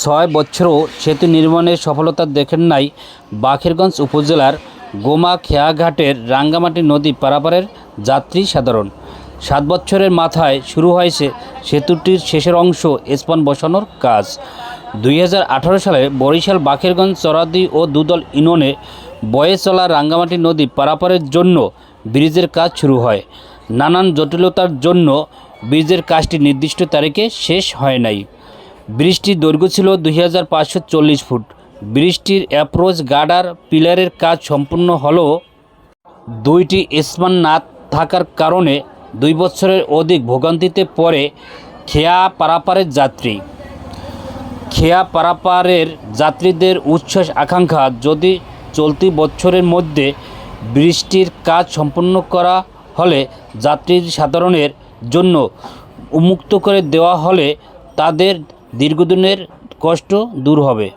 ছয় বছরও সেতু নির্মাণের সফলতা দেখেন নাই বাকেরগঞ্জ উপজেলার গোমা খেয়াঘাটের রাঙ্গামাটি নদী পারাপারের যাত্রী সাধারণ। সাত বছরের মাথায় শুরু হয়েছে সেতুটির শেষের অংশ স্পান বসানোর কাজ। দুই হাজার আঠারো সালে বরিশাল বাকেরগঞ্জ চরাদি ও দুদল ইউনিয়নে বয়ে চলা রাঙ্গামাটি নদী পারাপারের জন্য ব্রিজের কাজ শুরু হয়। নানান জটিলতার জন্য ব্রিজের কাজটি নির্দিষ্ট তারিখে শেষ হয় নাই। ব্রিজটির দৈর্ঘ্য ছিল দুই হাজার পাঁচশো চল্লিশ ফুট। ব্রিজটির অ্যাপ্রোচ গার্ডার পিলারের কাজ সম্পূর্ণ হলেও দুইটি স্পান না থাকার কারণে দুই বছরের অধিক ভোগান্তিতে পড়ে খেয়া পারাপারের যাত্রী। খেয়া পারাপারের যাত্রীদের উচ্ছ্বাস আকাঙ্ক্ষা যদি চলতি বছরের মধ্যে বৃষ্টির কাজ সম্পন্ন করা হলে যাত্রী সাধারণের জন্য উন্মুক্ত করে দেওয়া হলে তাদের দীর্ঘদিনের কষ্ট দূর হবে।